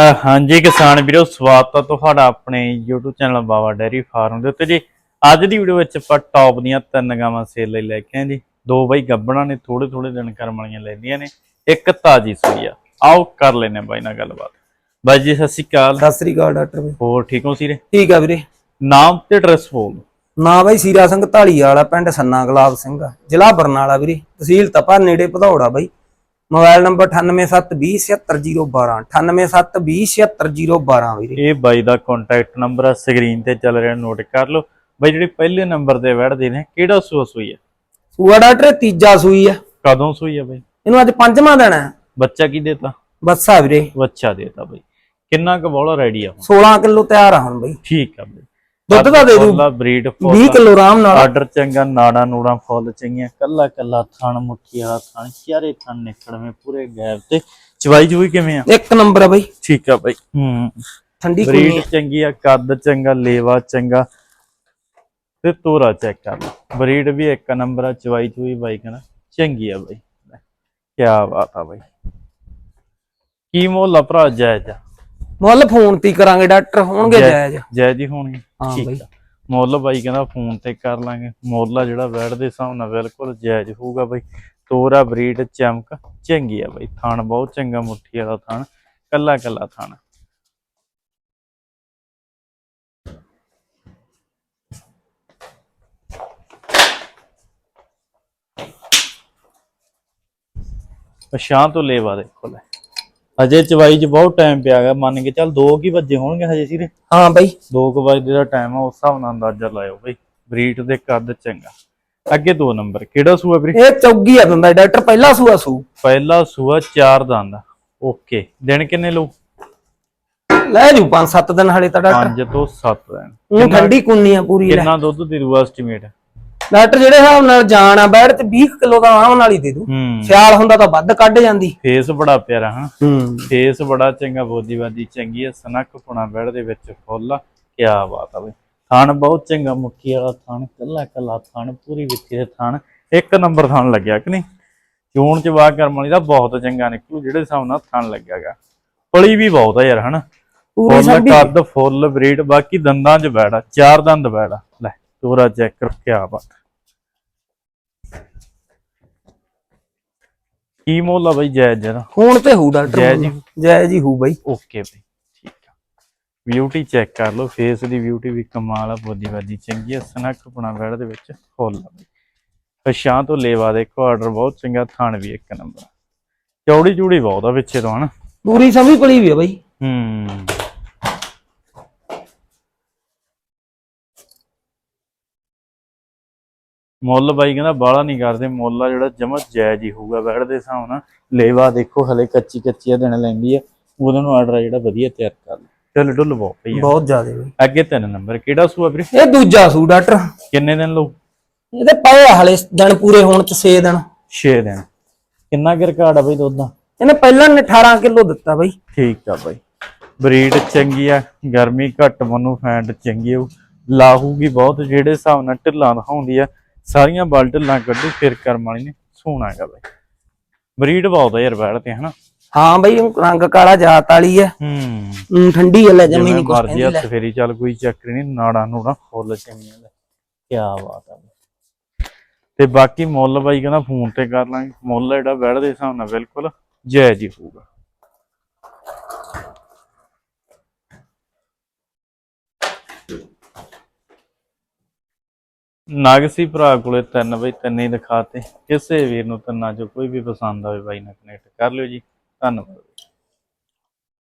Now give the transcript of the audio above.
ਹਾਂਜੀ ਕਿਸਾਨ ਵੀਰੋ ਸਵਾਗਤ ਹੈ ਤੁਹਾਡਾ ਆਪਣੇ YouTube channel Bawa dairy farm ਦੇ ਉੱਤੇ ਜੀ। ਅੱਜ ਦੀ ਵੀਡੀਓ ਵਿੱਚ ਆਪਾਂ ਟੌਪ ਦੀਆਂ ਤਿੰਨ ਗਾਵਾਂ ਸੇਲ ਲਈ ਲੈ ਕੇ ਆਏ ਜੀ। ਦੋ ਬਾਈ ਗੱਬਣਾ ਨੇ ਥੋੜੇ ਥੋੜੇ ਦਿਨ ਕਰਮ ਵਾਲੀਆਂ ਲੈਂਦੀਆਂ ਨੇ ਇੱਕ ਤਾਜੀ ਸੂਈ ਆ। ਆਓ ਕਰ ਲੈਨੇ ਬਾਈ ਨਾਲ ਗੱਲਬਾਤ। ਬਾਈ ਜੀ ਸਤਿ ਸ਼੍ਰੀ ਅਕਾਲ। ਸਤਿ ਸ੍ਰੀ ਅਕਾਲ ਡਾਕਟਰ ਬਈ। ਹੋਰ ਠੀਕ ਹੋ ਸੀਰੇ? ਠੀਕ ਆ ਵੀਰੇ। ਨਾਮ ਤੇ ਐਡਰੈਸ ਬੋਲ। ਨਾਂ ਬਾਈ ਸੀਰਾ ਸਿੰਘ ਢਾਲੀ ਵਾਲਾ ਪਿੰਡ ਸੰਨਾ ਗੁਲਾਬ ਸਿੰਘ ਜ਼ਿਲ੍ਹਾ ਬਰਨਾਲਾ ਵੀਰੇ। ਤਹਿਸੀਲ ਤਪਾ ਨੇੜੇ ਭਦੌੜਾ ਬਾਈ। ਮੋਬਾਈਲ ਨੰਬਰ 9872070012 9872070012 ਵੀਰੇ। ਇਹ ਬਾਈ ਦਾ ਕੰਟੈਕਟ ਨੰਬਰ ਆ ਸਕਰੀਨ ਤੇ ਚੱਲ ਰਿਹਾ ਨੋਟ ਕਰ ਲਓ। ਬਾਈ ਜਿਹੜੀ ਪਹਿਲੇ ਨੰਬਰ ਤੇ ਵੜਦੇ ਨੇ ਕਿਹੜਾ ਸੂਆ ਸੂਈ ਆ? ਸੂਆ ਡਾਕਟਰ ਤੀਜਾ ਸੂਈ ਆ। ਕਦੋਂ ਸੂਈ ਆ ਬਾਈ? ਇਹਨੂੰ ਅੱਜ ਪੰਜਵਾਂ ਦਿਨ ਬੱਚਾ ਕੀ ਦੇਤਾ? ਬੱਸਾ ਵੀਰੇ। ਬੱਚਾ ਦੇਤਾ ਬਈ। ਕਿੰਨਾ ਕੁ ਬੋਲਾ ਰੈਡੀ ਆ ਹੁਣ? 16 ਕਿਲੋ ਤਿਆਰ ਆ ਹੁਣ ਬਾਈ। ਠੀਕ ਆ ਬਈ। ਦੁੱਧ ਦੇ ਦੂ ਬਰੀਡ 20 ਕਿਲੋ ਆਰਾਮ ਨਾਲ। ਆਰਡਰ ਚੰਗਾ ਨਾੜਾ ਨੂੜਾ ਫੁੱਲ ਚੰਗੀਆਂ ਕੱਲਾ ਕੱਲਾ ਥਣ ਮੁੱਠੀ ਵਾਲਾ ਥਣ ਚਾਰੇ ਥਣ ਨਿਕੜਵੇਂ ਪੂਰੇ ਗੈਪ ਤੇ। ਚਵਾਈ ਜੂਈ ਕਿਵੇਂ ਆ? ਇੱਕ ਨੰਬਰ ਆ ਬਾਈ। ਠੀਕ ਆ ਬਈ। ਹੂੰ। ਠੰਡੀ ਕੁੰਨੀ ਬਰੀਡ ਚੰਗੀ ਆ ਕੱਦ ਚੰਗਾ ਲੇਵਾ ਚੰਗਾ। ਤੇ ਤੋਰਾ ਚੈੱਕ ਕਰ ਲਓ ਬਰੀਡ ਵੀ ਇੱਕ ਨੰਬਰ ਆ ਚਵਾਈ ਚੂਈ ਬਾਈ ਕਹਿੰਦਾ ਚੰਗੀ ਆ ਬਾਈ। ਕੀ ਬਾਤ ਆ ਬਾਈ। ਕੀ ਮੁੱਲ ਆ ਭਰਾ ਜਾਇਜ਼ ਆ? ਮੁੱਲ ਫੋਨ ਤੇ ਹੀ ਕਰਾਂਗੇ ਡਾਕਟਰ ਹੋਣਗੇ ਜਾਇਜ਼। ਜਾਇਜ਼ ਹੀ ਹੋਣੀ ਹਾਂ ਬਾਈ। ਮੁੱਲ ਬਾਈ ਕਹਿੰਦਾ ਫੋਨ ਤੇ ਕਰ ਲਾਂਗੇ। ਮੁੱਲ ਆ ਜਿਹੜਾ ਵੈੜ ਦੇ ਹਿਸਾਬ ਨਾਲ ਬਿਲਕੁਲ ਜਾਇਜ਼ ਹੋਊਗਾ ਬਾਈ। ਤੋਰਾ ਬਰੀਡ ਚਮਕ ਚੰਗੀ ਆ ਬਾਈ। ਥਣ ਬਹੁਤ ਚੰਗਾ ਮੁੱਠੀ ਵਾਲਾ ਥਣ। ਕੱਲਾ ਕੱਲਾ ਥਣ। ਪਛਾਂ ਤੋਂ ਲੇਵਾ ਦੇਖੋ ਲੈ। ਅਜੇ ਚਵਾਈ 'ਚ ਬਹੁਤ ਟਾਈਮ ਪਿਆ ਗਿਆ ਮੰਨ ਕੇ ਚੱਲ 2 ਕੀ ਵੱਜੇ ਹੋਣਗੇ ਹਜੇ ਸਿਰੇ। ਹਾਂ ਬਾਈ। 2 ਵਜੇ ਦਾ ਟਾਈਮ ਆ ਉਸ ਹਿਸਾਬ ਨਾਲ ਅੰਦਾਜ਼ਾ ਲਾਇਓ ਬਈ। ਬਰੀਟ ਦੇ ਕੱਦ ਚੰਗਾ। ਅੱਗੇ ਦੋ ਨੰਬਰ ਕਿਹੜਾ ਸੂਆ ਵੀਰੇ? ਇਹ ਚੌਗੀ ਆ ਦਿੰਦਾ ਡਾਕਟਰ ਪਹਿਲਾ ਸੂਆ ਸੂ। ਪਹਿਲਾ ਸੂਆ ਚਾਰ ਦੰਦ। ਓਕੇ ਦਿਨ ਕਿੰਨੇ ਲਓ ਲੈ ਜੂ 5-7 ਦਿਨ ਹਲੇ ਤਾਂ ਡਾਕਟਰ। 5 ਤੋਂ 7 ਦਿਨ। ਉਹ ਠੰਡੀ ਕੁੰਨੀ ਆ ਪੂਰੀ ਲੈ। ਕਿੰਨਾ ਦੁੱਧ ਦੇ ਦੂਗਾ ਐਸਟੀਮੇਟ ਡਾਕਟਰ ਜਿਹੜੇ ਹਿਸਾਬ ਨਾਲ ਜਾਣ ਆ ਬੈਠ ਤੇ 20 ਕਿਲੋ ਦਾ ਆਰਾਮ ਨਾਲ ਹੀ ਦੇ ਦੂ। ਹੂੰ। ਸਿਆਲ ਹੁੰਦਾ ਤਾਂ ਵੱਧ ਕੱਢ ਜਾਂਦੀ। ਫੇਸ ਬੜਾ ਪਿਆਰਾ ਹਾਂ ਹੂੰ। ਫੇਸ ਬੜਾ ਚੰਗਾ ਬੋਦੀਵਾਦੀ ਚੰਗੀ ਹੈ ਸਨਕ ਪੁਣਾ ਬੈੜ ਦੇ ਵਿੱਚ ਫੁੱਲ ਆ। ਕਿਆ ਬਾਤ ਆ ਬਈ। ਥਣ ਬਹੁਤ ਚੰਗਾ ਮੁੱਕੀ ਵਾਲਾ ਥਣ ਕੱਲਾ ਕੱਲਾ ਥਣ ਪੂਰੀ ਵਿੱਚੀ ਦੇ ਥਣ ਇੱਕ ਨੰਬਰ ਥਣ ਲੱਗਿਆ ਕਿ ਨਹੀਂ? ਚੂਣ ਚ ਵਾਹ ਕਰਮ ਵਾਲੀ ਦਾ ਬਹੁਤ ਚੰਗਾ ਨਿਕਲੂ ਜਿਹੜੇ ਹਿਸਾਬ ਨਾਲ ਥਣ ਲੱਗਿਆਗਾ। ਪਲੀ ਵੀ ਬਹੁਤ ਆ ਯਾਰ ਹਨਾ? ਪੂਰੀ ਸਭੀ ਕੱਦ ਫੁੱਲ ਬਰੀਡ ਬਾਕੀ ਦੰਦਾਂ 'ਚ ਬੈੜਾ ਚਾਰ ਦੰਦ ਬੈੜਾ ਲੈ ਤੋਰਾ ਚੈੱਕ ਕਰ ਕਿਆ ਬਾਤ ਕੀ ਮੁੱਲ ਆ ਬਈ ਜਾਇਜ਼ ਜਰਾ ਹੁਣ ਤੇ ਹੂ ਡਾਕਟਰ ਜੈ ਜੀ। ਜੈ ਜੀ ਹੂ ਬਾਈ। ਓਕੇ ਬਈ ਠੀਕ ਆ। ਬਿਊਟੀ ਚੈੱਕ ਕਰ ਲਓ ਫੇਸ ਦੀ ਬਿਊਟੀ ਵੀ ਕਮਾਲ ਆ ਬੋਦੀ ਬਾਦੀ ਚੰਗੀ ਆ ਸਨਕ ਪੁਣਾ ਬੈੜ ਦੇ ਵਿੱਚ ਫੁੱਲ ਆ ਬਈ। ਪਛਾਂ ਤੋਂ ਲੇਵਾ ਦੇਖੋ ਆਰਡਰ ਬਹੁਤ ਚੰਗਾ ਥਾਣ ਵੀ ਇੱਕ ਨੰਬਰ ਚੌੜੀ ਚੂੜੀ ਬਹੁਤ ਆ ਪਿੱਛੇ ਤੋਂ ਹਨਾ? ਪੂਰੀ ਸਮੀ ਪਲੀ ਵੀ ਆ ਬਾਈ। ਹੂੰ। ਮੁੱਲ ਬਾਈ ਕਹਿੰਦਾ ਬਾਲਾ ਨਹੀਂ ਕਰਦੇ ਮੁੱਲ ਆ ਜਿਹੜਾ ਜਮਾ ਜਾਇਜ਼ ਹੀ ਹੋਊਗਾ ਬੈੜ ਦੇ ਹਿਸਾਬ ਨਾਲ। ਲੇਵਾ ਦੇਖੋ ਹਲੇ ਕੱਚੀ ਕੱਚੀ ਦਿਨ ਲੈਂਦੀ ਆ ਉਹਦੇ ਨੂੰ ਆਰਡਰ ਆ ਜਿਹੜਾ ਵਧੀਆ ਤਿਆਰ ਕਰ ਲਓ। ਚੱਲ ਡੁੱਲ ਬਹੁਤ ਪਈ ਆ ਬਹੁਤ ਜ਼ਿਆਦੇ ਬਾਈ। ਅੱਗੇ ਤਿੰਨ ਨੰਬਰ ਕਿਹੜਾ ਸੂਆ ਵੀਰੇ? ਇਹ ਦੂਜਾ ਸੂ ਡਾਕਟਰ। ਕਿੰਨੇ ਦਿਨ ਲਓ ਇਹਦੇ ਪਏ ਆ ਹਲੇ ਦਿਨ ਪੂਰੇ ਹੋਣ ਚ 6 ਦਿਨ। 6 ਦਿਨ। ਕਿੰਨਾ ਕੁ ਰਿਕਾਰਡ ਆ ਬਈ ਦੁੱਧ ਦਾ? ਇਹਨੇ ਪਹਿਲਾਂ ਨੇ 18 ਕਿਲੋ ਦਿੱਤਾ ਬਾਈ। ਠੀਕ ਆ ਬਾਈ। ਬਰੀਡ ਚੰਗੀ ਆ ਗਰਮੀ ਘੱਟ ਮਨੂੰ ਫੈਂਟ ਚੰਗੀ ਆ। ਲਾਹੂਗੀ ਬਹੁਤ ਜਿਹੜੇ ਹਿਸਾਬ ਨਾਲ ਢਿੱਲਾਂ ਦਿਖਾਉਂਦੀ ਆ। ਸਾਰੀਆਂ ਬਲ ਢਿੱਲਾਂ ਕੱਢੂ ਫਿਰ ਕਰਮ ਵਾਲੀ ਨੇ ਸੋਹਣਾ ਹੈਗਾ ਬਾਈ। ਬਰੀਡ ਬਹੁਤ ਆ ਯਾਰ ਬੈੜ ਤੇ ਹਨਾ? ਹਾਂ ਬਾਈ ਰੰਗ ਕਾਲਾ ਜਾਤ ਵਾਲੀ ਐ ਹੂੰ। ਹੂੰ, ਠੰਡੀ ਐ ਲੈ ਜਮੀ ਨਹੀਂ ਕੁਛ ਕਹਿੰਦੀ ਲੈ। ਹੱਥ ਫੇਰੀ ਚੱਲ ਕੋਈ ਚੱਕਰ ਨਹੀਂ ਨਾੜਾ ਨੂੜਾ ਫੁੱਲ ਚੰਗੀਆਂ ਲੈ ਕੀ ਬਾਤ ਆ। ਤੇ ਬਾਕੀ ਮੁੱਲ ਬਾਈ ਕਹਿੰਦਾ ਫੋਨ ਤੇ ਕਰ ਲਾਂਗੇ। ਮੁੱਲ ਜਿਹੜਾ ਬੈੜ ਦੇ ਹਿਸਾਬ ਨਾਲ ਬਿਲਕੁਲ ਜਾਇਜ਼ ਹੀ ਹੋਊਗਾ। ਨਗ ਸੀ ਭਰਾ ਕੋਲੇ ਤਿੰਨ ਬਈ, ਤਿੰਨ ਹੀ ਦਿਖਾਤੇ। ਕਿਸੇ ਵੀਰ ਨੂੰ ਤਿੰਨਾਂ ਚੋਂ ਕੋਈ ਵੀ ਪਸੰਦ ਆਵੇ ਬਾਈ ਨਾਲ ਕਨੈਕਟ ਕਰ ਲਿਓ ਜੀ। ਧੰਨਵਾਦ।